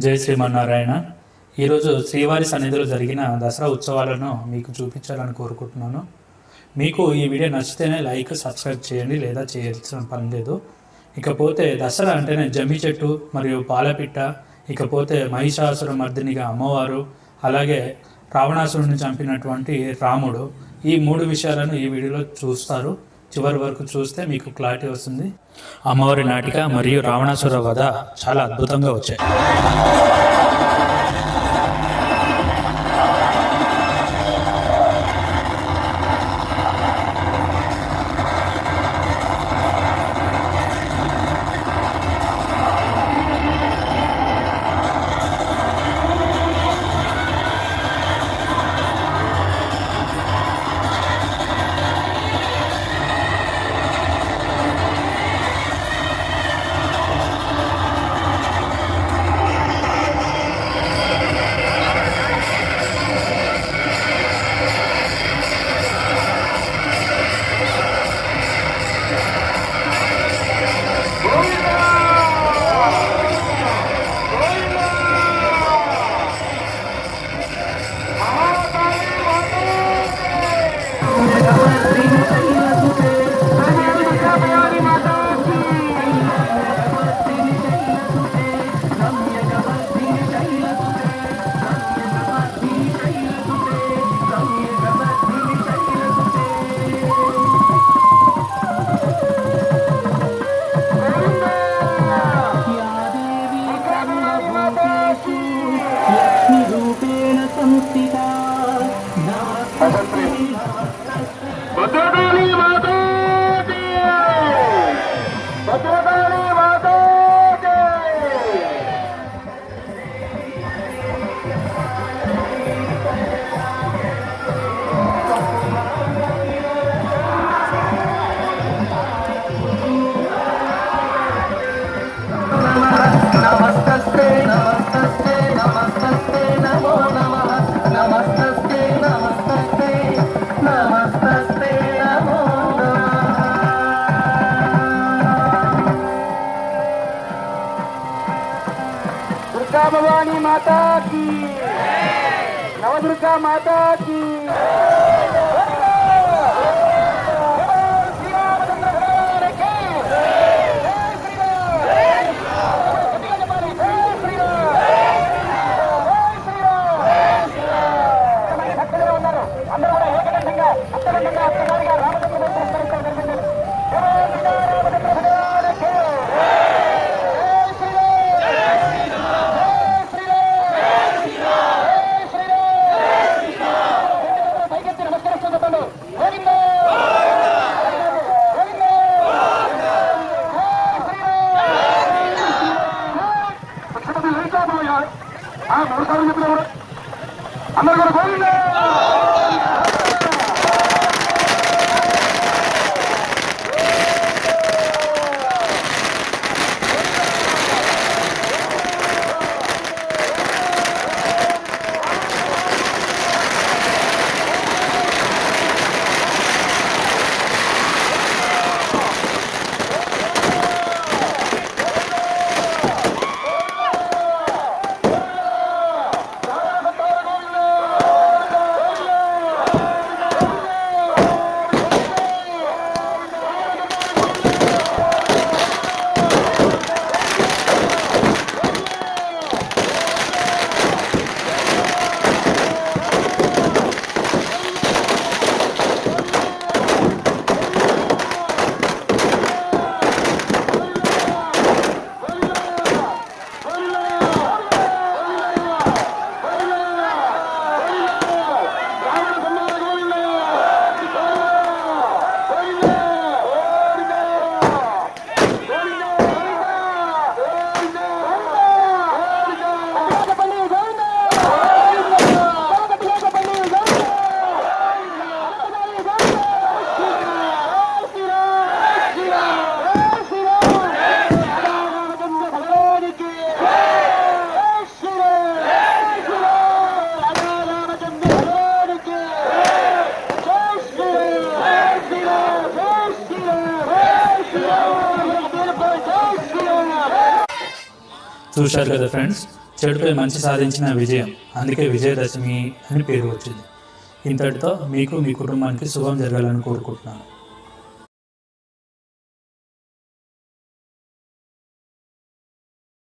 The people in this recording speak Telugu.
జై శ్రీమన్నారాయణ. ఈరోజు శ్రీవారి సన్నిధిలో జరిగిన దసరా ఉత్సవాలను మీకు చూపించాలని కోరుకుంటున్నాను. మీకు ఈ వీడియో నచ్చితేనే లైక్ సబ్స్క్రైబ్ చేయండి లేదా చేయాల్సిన పని లేదు. ఇకపోతే దసరా అంటేనే జమ్మి చెట్టు మరియు పాలపిట్ట ఇకపోతే మహిషాసుర మర్దినిగా అమ్మవారు అలాగే రావణాసురుడిని చంపినటువంటి రాముడు ఈ మూడు విషయాలను ఈ వీడియోలో చూస్తారు. చివరి వరకు చూస్తే మీకు క్లారిటీ వస్తుంది. అమ్మవారి నాటిక మరియు రావణాసుర వధ చాలా అద్భుతంగా వచ్చాయి. Come see that. Durga Bhavani माता की। नवदुर्गा माता की। ആ നൂറ് സാറിന് എത്ര കൂടെ അന്നേരം കൂടെ പോയില്ലേ చూశారు కదా ఫ్రెండ్స్? చెడుపై మంచి సాధించిన విజయం అందుకే విజయదశమి అని పేరు వచ్చింది. ఇంతటితో మీకు మీ కుటుంబానికి శుభం జరగాలని కోరుకుంటున్నాను.